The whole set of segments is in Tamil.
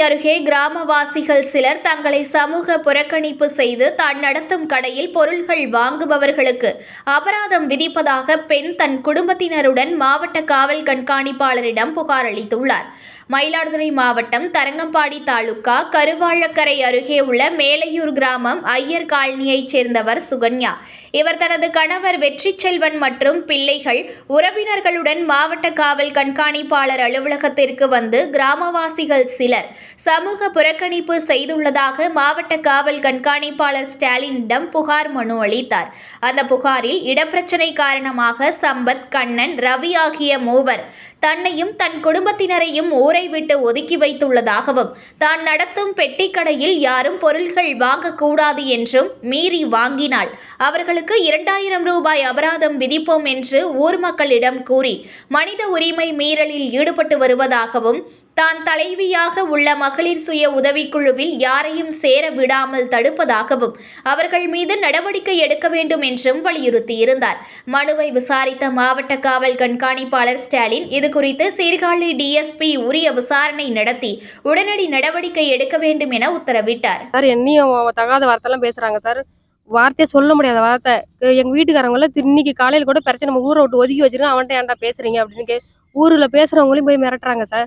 அருகே கிராமவாசிகள் சிலர் தங்களை சமூக புறக்கணிப்பு செய்து தான் நடத்தும் கடையில் பொருள்கள் வாங்குபவர்களுக்கு அபராதம் விதிப்பதாக பெண் தன் குடும்பத்தினருடன் மாவட்ட காவல் கண்காணிப்பாளரிடம் புகார் அளித்துள்ளார். மயிலாடுதுறை மாவட்டம் தரங்கம்பாடி தாலுகா கருவாழக்கரை அருகே உள்ள மேலையூர் கிராமம் ஐயர் காலனியைச் சேர்ந்தவர் சுகன்யா. இவர் தனது கணவர் வெற்றி செல்வன் மற்றும் பிள்ளைகள் உறவினர்களுடன் மாவட்ட காவல் கண்காணிப்பாளர் அலுவலகத்திற்கு வந்து கிராமவாசிகள் சிலர் சமூக புறக்கணிப்பு செய்துள்ளதாக மாவட்ட காவல் கண்காணிப்பாளர் ஸ்டாலினிடம் புகார் மனு அளித்தார். அந்த புகாரில் இடப்பிரச்சனை காரணமாக சம்பத் கண்ணன் ரவி ஆகிய மூவர் தன்னையும் தன் குடும்பத்தினரையும் ஊரை விட்டு ஒதுக்கி வைத்துள்ளதாகவும் தான் நடத்தும் பெட்டிக்கடையில் யாரும் பொருள்கள் வாங்கக்கூடாது என்றும் மீறி வாங்கினால் அவர்களுக்கு இரண்டாயிரம் ரூபாய் அபராதம் விதிப்போம் என்று ஊர் மக்களிடம் கூறி மனித உரிமை மீறலில் ஈடுபட்டு வருவதாகவும் தான் தலைவியாக உள்ள மகளிர் சுய உதவிக்குழுவில் யாரையும் சேர விடாமல் தடுப்பதாகவும் அவர்கள் மீது நடவடிக்கை எடுக்க வேண்டும் என்றும் வலியுறுத்தியிருந்தார். மனுவை விசாரித்த மாவட்ட காவல் கண்காணிப்பாளர் ஸ்டாலின் இதுகுறித்து சீர்காழி டிஎஸ்பி உரிய விசாரணை நடத்தி உடனடி நடவடிக்கை எடுக்க வேண்டும் என உத்தரவிட்டார். சார் என்னையும் தகாத வார்த்தைலாம் பேசுறாங்க சார். வார்த்தையை சொல்ல முடியாத வார்த்தை. எங்க வீட்டுக்காரங்கள இன்னைக்கு காலையில் கூட பிரச்சனை நம்ம ஊரை விட்டு ஒதுக்கி வச்சிருக்கோம். அவன்கிட்ட ஏன்டா பேசுறீங்க அப்படின்னு ஊரில் ஊர்ல பேசுறவங்களையும் போய் மிரட்டுறாங்க சார்.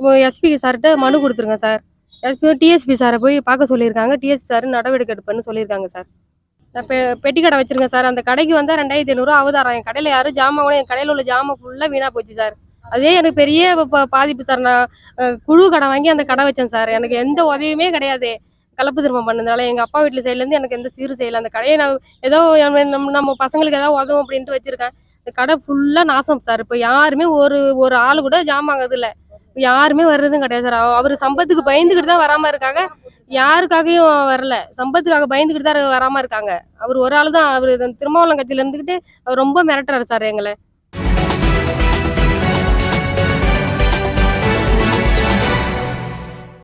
இப்போ எஸ்பி சார்கிட்ட மனு கொடுத்துருங்க சார். எஸ்பி டிஎஸ்பி சாரை போய் பார்க்க சொல்லியிருக்காங்க. டிஎஸ்பி சார் நடவடிக்கை எடுப்பேன்னு சொல்லியிருக்காங்க சார். நான் பெ பெட்டி கடை வச்சிருக்கேன் சார். அந்த கடைக்கு வந்தால் ரெண்டாயிரத்தி ஐநூறுரூவா அவதாரம். என் கடையில் யாரும் ஜாமான் கூட என் கடையில் உள்ள ஜாமான் ஃபுல்லாக வீணாக போச்சு சார். அதே எனக்கு பெரிய பாதிப்பு சார். நான் குழு கடை வாங்கி அந்த கடை வச்சேன் சார். எனக்கு எந்த உதவியுமே கிடையாது. கலப்பு திருமணம் பண்ணதுனால எங்கள் அப்பா வீட்டில் சைட்லேருந்து எனக்கு எந்த சீரும் செய்யலை. அந்த கடையை நான் ஏதோ நம்ம நம்ம- பசங்களுக்கு ஏதாவது உதவும் அப்படின்ட்டு வச்சுருக்கேன். இந்த கடை ஃபுல்லாக நாசம் சார். இப்போ யாருமே ஒரு ஒரு ஆள் கூட ஜாமாங்கிறது இல்லை யாருமே வர்றதும் கிடையாது சார். அவர் சம்பத்துக்கு பயந்துக்கிட்டு தான் வராம இருக்காங்க. யாருக்காகவும் வரல. சம்பத்துக்காக பயந்துக்கிட்டு தான் வராம இருக்காங்க. அவர் ஒரு ஆள் தான் அவர் திருமாவளம் கட்சியில இருந்துக்கிட்டு அவர் ரொம்ப மிரட்டுறாரு சார் எங்களை.